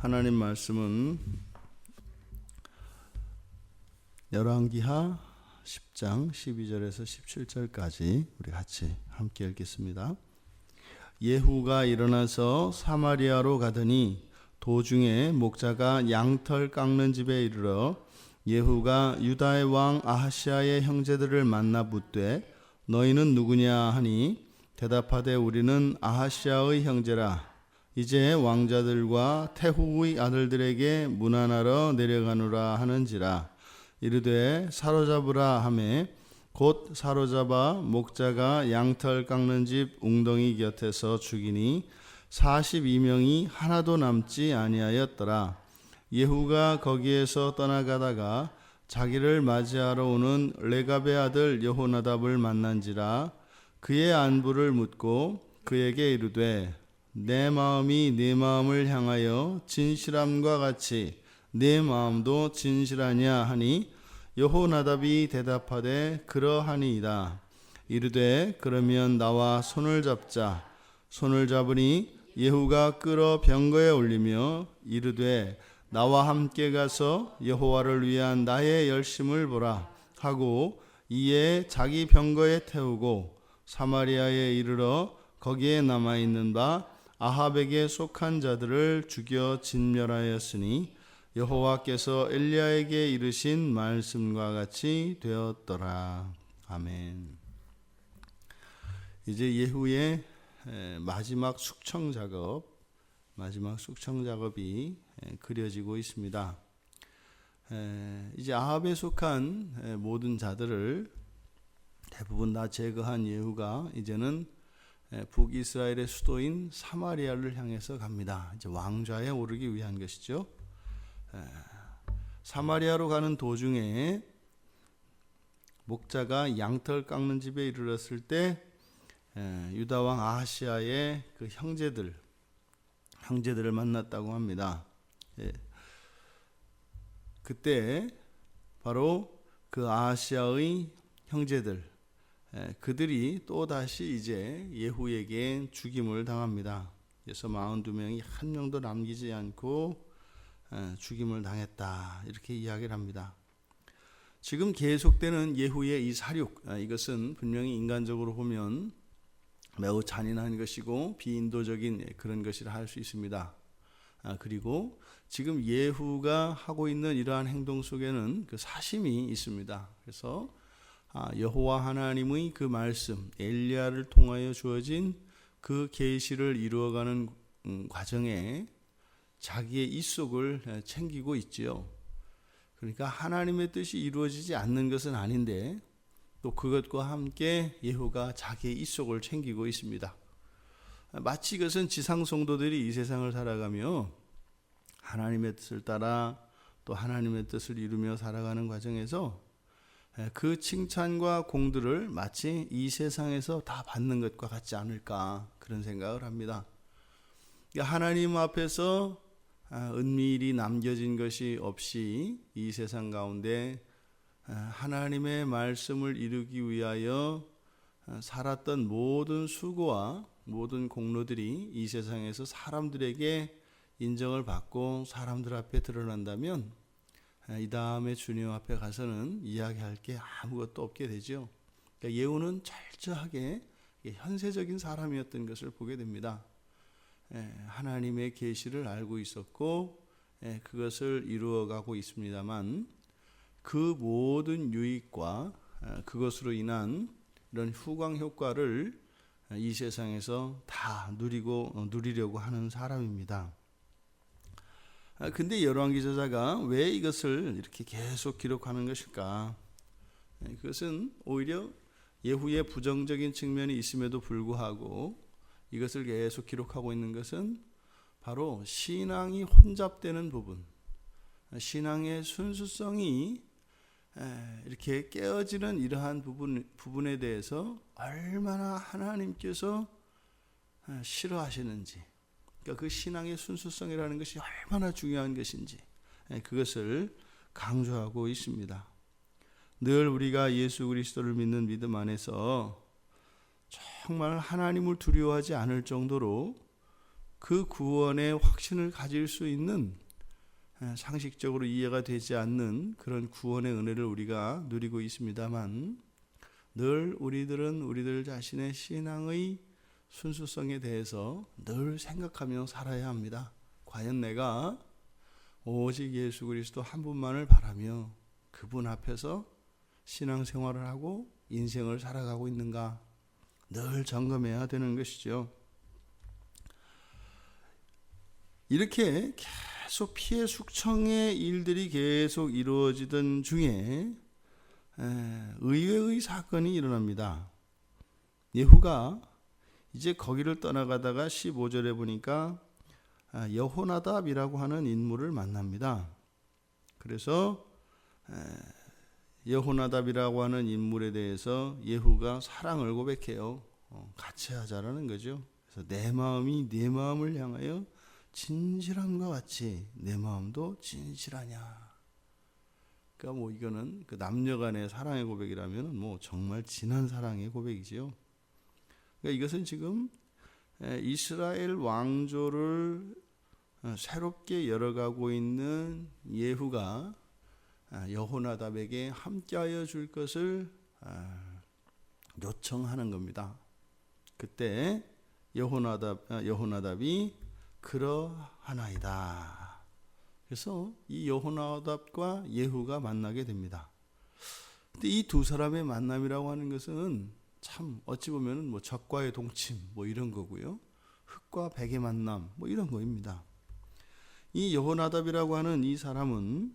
하나님 말씀은 열왕기하 10장 12절에서 17절까지 우리 같이 함께 읽겠습니다. 예후가 일어나서 사마리아로 가더니 도중에 목자가 양털 깎는 집에 이르러 예후가 유다의 왕 아하시아의 형제들을 만나 묻되 너희는 누구냐 하니 대답하되 우리는 아하시아의 형제라 이제 왕자들과 태후의 아들들에게 문안하러 내려가노라 하는지라. 이르되 사로잡으라 하매 곧 사로잡아 목자가 양털 깎는 집 웅덩이 곁에서 죽이니 42명이 하나도 남지 아니하였더라. 예후가 거기에서 떠나가다가 자기를 맞이하러 오는 레갑의 아들 여호나답을 만난지라 그의 안부를 묻고 그에게 이르되 내 마음이 네 마음을 향하여 진실함과 같이 네 마음도 진실하냐 하니 여호나답이 대답하되 그러하니이다. 이르되 그러면 나와 손을 잡자. 손을 잡으니 예후가 끌어 병거에 올리며 이르되 나와 함께 가서 여호와를 위한 나의 열심을 보라 하고 이에 자기 병거에 태우고 사마리아에 이르러 거기에 남아 있는 바 아합에게 속한 자들을 죽여 진멸하였으니 여호와께서 엘리야에게 이르신 말씀과 같이 되었더라. 아멘. 이제 예후의 마지막 숙청 작업, 마지막 숙청 작업이 그려지고 있습니다. 이제 아합에 속한 모든 자들을 대부분 다 제거한 예후가 이제는 북이스라엘의 수도인 사마리아를 향해서 갑니다. 이제 왕좌에 오르기 위한 것이죠. 사마리아로 가는 도중에 목자가 양털 깎는 집에 이르렀을 때 유다 왕 아하시아의 그 형제들 형제들을 만났다고 합니다. 그때 바로 그 아하시아의 형제들 그들이 또 다시 이제 예후에게 죽임을 당합니다. 그래서 42명이 한 명도 남기지 않고 죽임을 당했다. 이렇게 이야기를 합니다. 지금 계속되는 예후의 이 사륙, 이것은 분명히 인간적으로 보면 매우 잔인한 것이고 비인도적인 그런 것이라 할 수 있습니다. 그리고 지금 예후가 하고 있는 이러한 행동 속에는 그 사심이 있습니다. 그래서 여호와 하나님의 그 말씀 엘리야를 통하여 주어진 그 계시를 이루어가는 음, 과정에 자기의 입속을 챙기고 있지요. 그러니까 하나님의 뜻이 이루어지지 않는 것은 아닌데 또 그것과 함께 예후가 자기의 입속을 챙기고 있습니다. 마치 이것은 지상 성도들이 이 세상을 살아가며 하나님의 뜻을 따라 또 하나님의 뜻을 이루며 살아가는 과정에서 그 칭찬과 공들을 마치 이 세상에서 다 받는 것과 같지 않을까 그런 생각을 합니다. 그러니까 하나님 앞에서 아, 은밀히 남겨진 것이 없이 이 세상 가운데 아, 하나님의 말씀을 이루기 위하여 아, 살았던 모든 수고와 모든 공로들이 이 세상에서 사람들에게 인정을 받고 사람들 앞에 드러난다면 이 다음에 주님 앞에 가서는 이야기할 게 아무것도 없게 되죠. 그러니까 예후는 철저하게 현세적인 사람이었던 것을 보게 됩니다. 하나님의 계시를 알고 있었고 그것을 이루어가고 있습니다만 그 모든 유익과 그것으로 인한 이런 후광 효과를 이 세상에서 다 누리고 어, 누리려고 하는 사람입니다. 아, 근데 열왕기 저자가 왜 이것을 이렇게 계속 기록하는 것일까? 네, 그것은 오히려 예후의 부정적인 측면이 있음에도 불구하고 이것을 계속 기록하고 있는 것은 바로 신앙이 혼잡되는 부분, 신앙의 순수성이 이렇게 깨어지는 이러한 부분, 부분에 대해서 얼마나 하나님께서 싫어하시는지, 그러니까 그 신앙의 순수성이라는 것이 얼마나 중요한 것인지 예, 그것을 강조하고 있습니다. 늘 우리가 예수 그리스도를 믿는 믿음 안에서 정말 하나님을 두려워하지 않을 정도로 그 구원의 확신을 가질 수 있는 에, 상식적으로 이해가 되지 않는 그런 구원의 은혜를 우리가 누리고 있습니다만 늘 우리들은 우리들 자신의 신앙의 순수성에 대해서 늘 생각하며 살아야 합니다. 과연 내가 오직 예수 그리스도 한 분만을 바라며 그분 앞에서 신앙생활을 하고 인생을 살아가고 있는가 늘 점검해야 되는 것이죠. 이렇게 계속 피해 숙청의 일들이 계속 이루어지던 중에 의외의 사건이 일어납니다. 예후가 이제 거기를 떠나가다가 15절에 보니까 아, 여호나답이라고 하는 인물을 만납니다. 그래서 여호나답이라고 하는 인물에 대해서 예후가 사랑을 고백해요. 어, 같이 하자라는 거죠. 그래서 내 마음이 네 마음을 향하여 진실함과 같이 내 마음도 진실하냐. 그러니까 뭐 이거는 그 남녀간의 사랑의 고백이라면 뭐 정말 진한 사랑의 고백이지요. 그러니까 이것은 지금 이스라엘 왕조를 어, 새롭게 열어가고 있는 예후가 아, 여호나답에게 함께하여 줄 것을 아, 요청하는 겁니다. 그때 여호나답 아, 여호나답이 그러하나이다. 그래서 이 여호나답과 예후가 만나게 됩니다. 근데 이 두 사람의 만남이라고 하는 것은 참 어찌 보면은 뭐 적과의 동침 뭐 이런 거고요. 흙과 백의 만남 뭐 이런 거입니다. 이 여호나답이라고 하는 이 사람은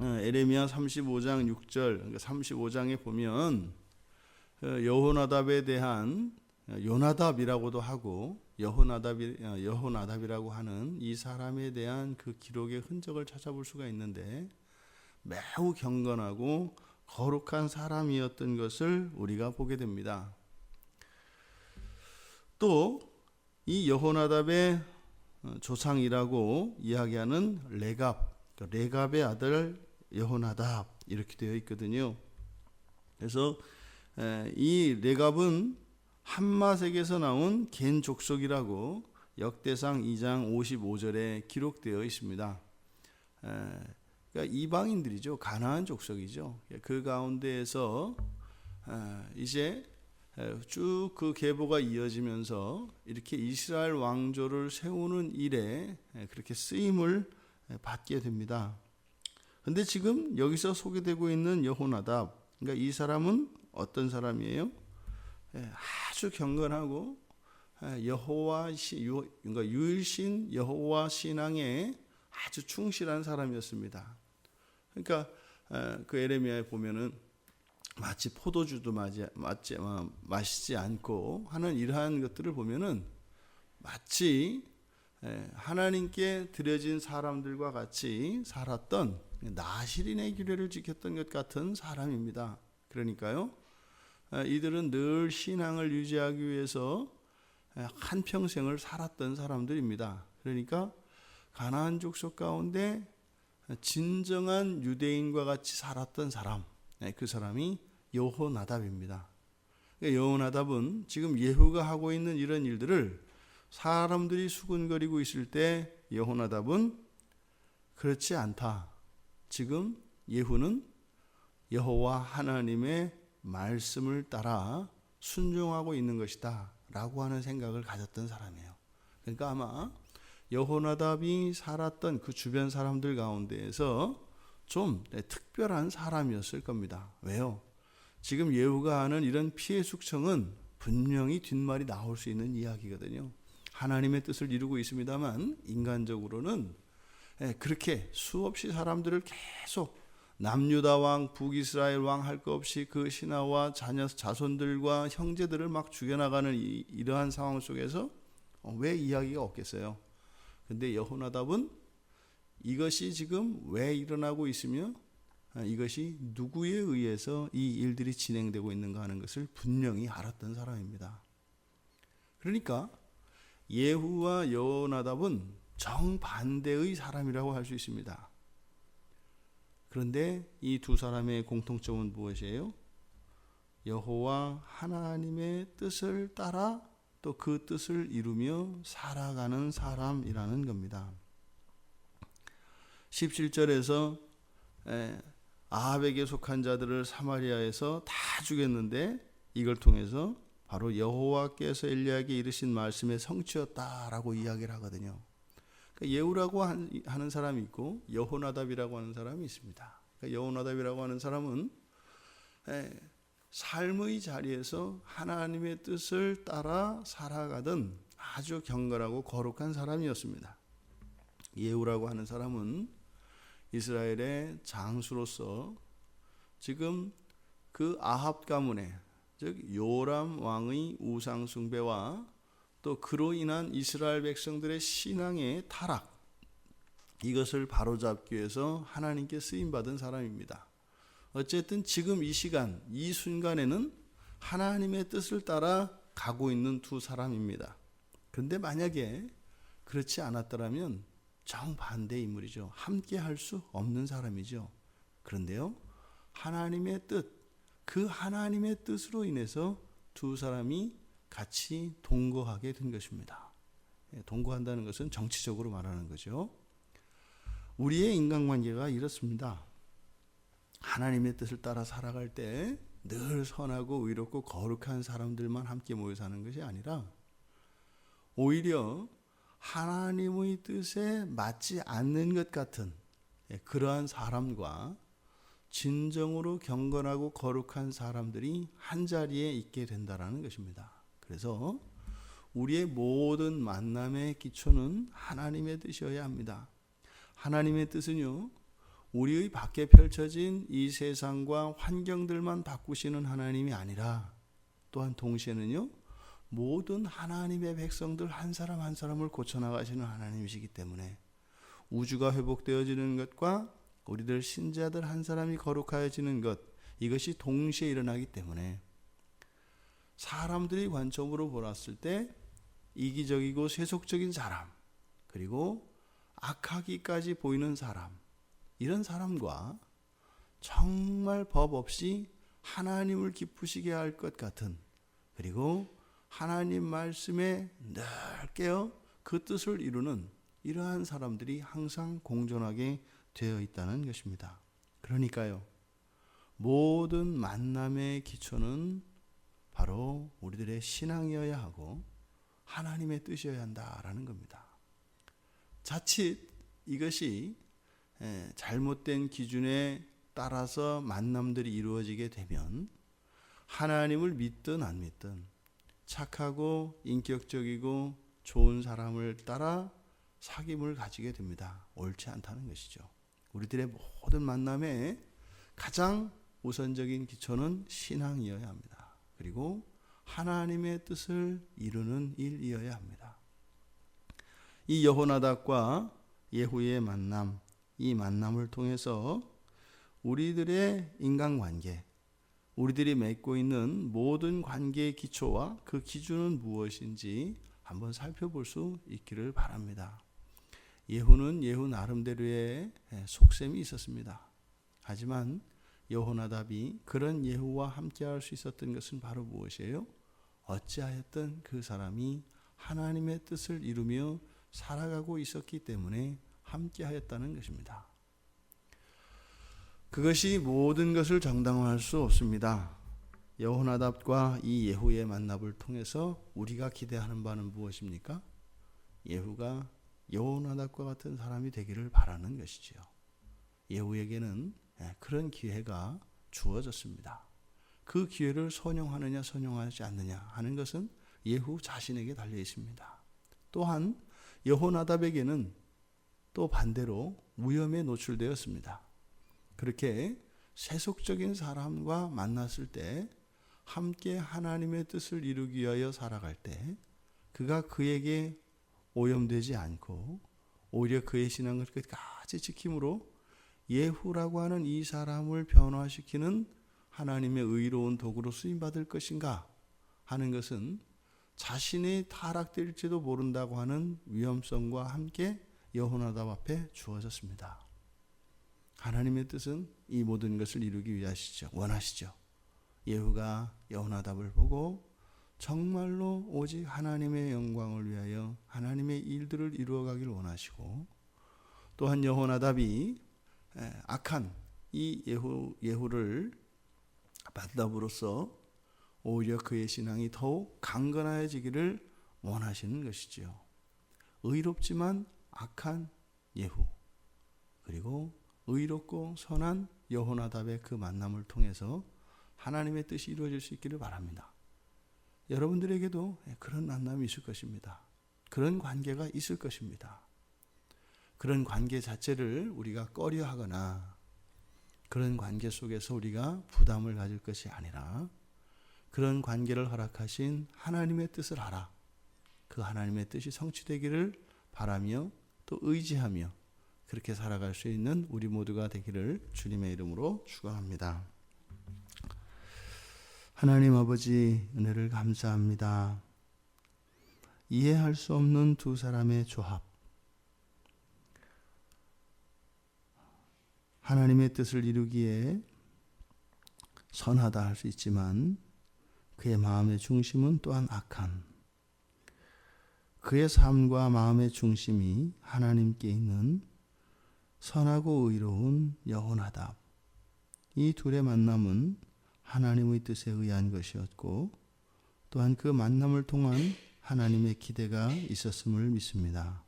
어, 에레미야 35장 6절 35장에 그러니까 보면 어, 여호나답에 대한 어, 요나답이라고도 하고 여호나답이 여호나답이라고 하는 이 사람에 대한 그 기록의 흔적을 찾아볼 수가 있는데 매우 경건하고 거룩한 사람이었던 것을 우리가 보게 됩니다. 또 이 여호나답의 조상이라고 이야기하는 레갑, 그러니까 레갑의 아들 여호나답 이렇게 되어 있거든요. 그래서 이 레갑은 한마색에서 나온 겐 족속이라고 역대상 2장 55절에 기록되어 있습니다. 그러니까 이방인들이죠. 가나안 족속이죠. 그 가운데에서 이제 쭉 그 계보가 이어지면서 이렇게 이스라엘 왕조를 세우는 일에 그렇게 쓰임을 받게 됩니다. 근데 지금 여기서 소개되고 있는 여호나답, 그러니까 이 사람은 어떤 사람이에요? 아주 경건하고 여호와 시 그러니까 유일신 여호와 신앙에 아주 충실한 사람이었습니다. 그러니까 그 에레미야에 보면은 마치 포도주도 마지, 마치, 마시지 않고 하는 이러한 것들을 보면은 마치 하나님께 드려진 사람들과 같이 살았던 나시린의 규례를 지켰던 것 같은 사람입니다. 그러니까요, 이들은 늘 신앙을 유지하기 위해서 한 평생을 살았던 사람들입니다. 그러니까 가나안 족속 가운데 진정한 유대인과 같이 살았던 사람, 그 사람이 여호나답입니다. 그러니까 여호나답은 지금 예후가 하고 있는 이런 일들을 사람들이 수군거리고 있을 때 여호나답은 그렇지 않다. 지금 예후는 여호와 하나님의 말씀을 따라 순종하고 있는 것이다. 라고 하는 생각을 가졌던 사람이에요. 그러니까 아마 여호나답이 살았던 그 주변 사람들 가운데에서 좀 특별한 사람이었을 겁니다. 왜요? 지금 예후가 하는 이런 피해 숙청은 분명히 뒷말이 나올 수 있는 이야기거든요. 하나님의 뜻을 이루고 있습니다만 인간적으로는 그렇게 수없이 사람들을 계속 남유다 왕, 북이스라엘 왕 할 것 없이 그 신하와 자녀 자손들과 형제들을 막 죽여나가는 이, 이러한 상황 속에서 왜 이야기가 없겠어요? 근데 여호나답은 이것이 지금 왜 일어나고 있으며 아, 이것이 누구에 의해서 이 일들이 진행되고 있는가 하는 것을 분명히 알았던 사람입니다. 그러니까 예후와 여호나답은 정반대의 사람이라고 할 수 있습니다. 그런데 이 두 사람의 공통점은 무엇이에요? 여호와 하나님의 뜻을 따라 또 그 뜻을 이루며 살아가는 사람이라는 겁니다. 17절에서 아합에게 속한 자들을 사마리아에서 다 죽였는데 이걸 통해서 바로 여호와께서 엘리야에게 이르신 말씀의 성취였다라고 이야기를 하거든요. 그러니까 예후라고 하는 사람이 있고 여호나답이라고 하는 사람이 있습니다. 그러니까 여호나답이라고 하는 사람은 삶의 자리에서 하나님의 뜻을 따라 살아가던 아주 경건하고 거룩한 사람이었습니다. 예후라고 하는 사람은 이스라엘의 장수로서 지금 그 아합 가문의 즉 요람 왕의 우상 숭배와 또 그로 인한 이스라엘 백성들의 신앙의 타락 이것을 바로잡기 위해서 하나님께 쓰임 받은 사람입니다. 어쨌든 지금 이 시간 이 순간에는 하나님의 뜻을 따라 가고 있는 두 사람입니다. 근데 만약에 그렇지 않았더라면 정반대 인물이죠. 함께 할 수 없는 사람이죠. 그런데요. 하나님의 뜻, 그 하나님의 뜻으로 인해서 두 사람이 같이 동거하게 된 것입니다. 예, 동거한다는 것은 정치적으로 말하는 거죠. 우리의 인간관계가 이렇습니다. 하나님의 뜻을 따라 살아갈 때 늘 선하고 의롭고 거룩한 사람들만 함께 모여 사는 것이 아니라 오히려 하나님의 뜻에 맞지 않는 것 같은 예, 그러한 사람과 진정으로 경건하고 거룩한 사람들이 한 자리에 있게 된다라는 것입니다. 그래서 우리의 모든 만남의 기초는 하나님의 뜻이어야 합니다. 하나님의 뜻은요, 우리의 밖에 펼쳐진 이 세상과 환경들만 바꾸시는 하나님이 아니라 또한 동시에는요, 모든 하나님의 백성들 한 사람 한 사람을 고쳐나가시는 하나님이시기 때문에 우주가 회복되어지는 것과 우리들 신자들 한 사람이 거룩하여지는 것 이것이 동시에 일어나기 때문에 사람들이 관점으로 보았을 때 이기적이고 세속적인 사람 그리고 악하기까지 보이는 사람 이런 사람과 정말 법 없이 하나님을 기쁘시게 할 것 같은 그리고 하나님 말씀에 넓게요 그 뜻을 이루는 이러한 사람들이 항상 공존하게 되어 있다는 것입니다. 그러니까요 모든 만남의 기초는 바로 우리들의 신앙이어야 하고 하나님의 뜻이어야 한다라는 겁니다. 자칫 이것이 잘못된 기준에 따라서 만남들이 이루어지게 되면 하나님을 믿든 안 믿든 착하고 인격적이고 좋은 사람을 따라 사귐을 가지게 됩니다. 옳지 않다는 것이죠. 우리들의 모든 만남에 가장 우선적인 기초는 신앙이어야 합니다. 그리고 하나님의 뜻을 이루는 일이어야 합니다. 이 여호나답과 예후의 만남, 이 만남을 통해서 우리들의 인간관계, 우리들이 맺고 있는 모든 관계의 기초와 그 기준은 무엇인지 한번 살펴볼 수 있기를 바랍니다. 예후는 예후 나름대로의 속셈이 있었습니다. 하지만 여호나답이 그런 예후와 함께할 수 있었던 것은 바로 무엇이에요? 어찌하였든 그 사람이 하나님의 뜻을 이루며 살아가고 있었기 때문에 함께 하였다는 것입니다. 그것이 모든 것을 정당화할 수 없습니다. 여호나답과 이 예후의 만남을 통해서 우리가 기대하는 바는 무엇입니까? 예후가 여호나답과 같은 사람이 되기를 바라는 것이지요. 예후에게는 예, 그런 기회가 주어졌습니다. 그 기회를 선용하느냐 선용하지 않느냐 하는 것은 예후 자신에게 달려 있습니다. 또한 여호나답에게는 또 반대로 위험에 노출되었습니다. 그렇게 세속적인 사람과 만났을 때 함께 하나님의 뜻을 이루기 위하여 살아갈 때 그가 그에게 오염되지 않고 오히려 그의 신앙을 끝까지 지킴으로 예후라고 하는 이 사람을 변화시키는 하나님의 의로운 도구로 쓰임 받을 것인가 하는 것은 자신이 타락될지도 모른다고 하는 위험성과 함께 여호나답 앞에 주어졌습니다. 하나님의 뜻은 이 모든 것을 이루기 위하시죠. 원하시죠. 예후가 여호나답을 보고 정말로 오직 하나님의 영광을 위하여 하나님의 일들을 이루어 가길 원하시고 또한 여호나답이 에, 악한 이 예후 예후를 받담으로써 오히려 그의 신앙이 더욱 강건해지기를 원하시는 것이지요. 의롭지만 악한 예후 그리고 의롭고 선한 여호나답의 그 만남을 통해서 하나님의 뜻이 이루어질 수 있기를 바랍니다. 여러분들에게도 그런 만남이 있을 것입니다. 그런 관계가 있을 것입니다. 그런 관계 자체를 우리가 꺼려 하거나 그런 관계 속에서 우리가 부담을 가질 것이 아니라 그런 관계를 허락하신 하나님의 뜻을 알아. 그 하나님의 뜻이 성취되기를 바라며 또 의지하며 그렇게 살아갈 수 있는 우리 모두가 되기를 주님의 이름으로 축원합니다. 하나님 아버지 은혜를 감사합니다. 이해할 수 없는 두 사람의 조합. 하나님의 뜻을 이루기에 선하다 할 수 있지만 그의 마음의 중심은 또한 악한 그의 삶과 마음의 중심이 하나님께 있는 선하고 의로운 여호나답 이 둘의 만남은 하나님의 뜻에 의한 것이었고 또한 그 만남을 통한 하나님의 기대가 있었음을 믿습니다.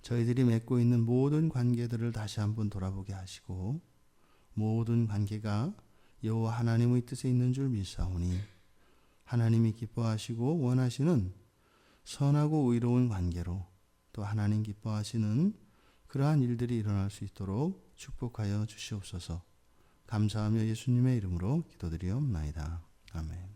저희들이 맺고 있는 모든 관계들을 다시 한번 돌아보게 하시고 모든 관계가 여호와 하나님의 뜻에 있는 줄 믿사오니 하나님이 기뻐하시고 원하시는 선하고 의로운 관계로 또 하나님 기뻐하시는 그러한 일들이 일어날 수 있도록 축복하여 주시옵소서. 감사하며 예수님의 이름으로 기도드리옵나이다. 아멘.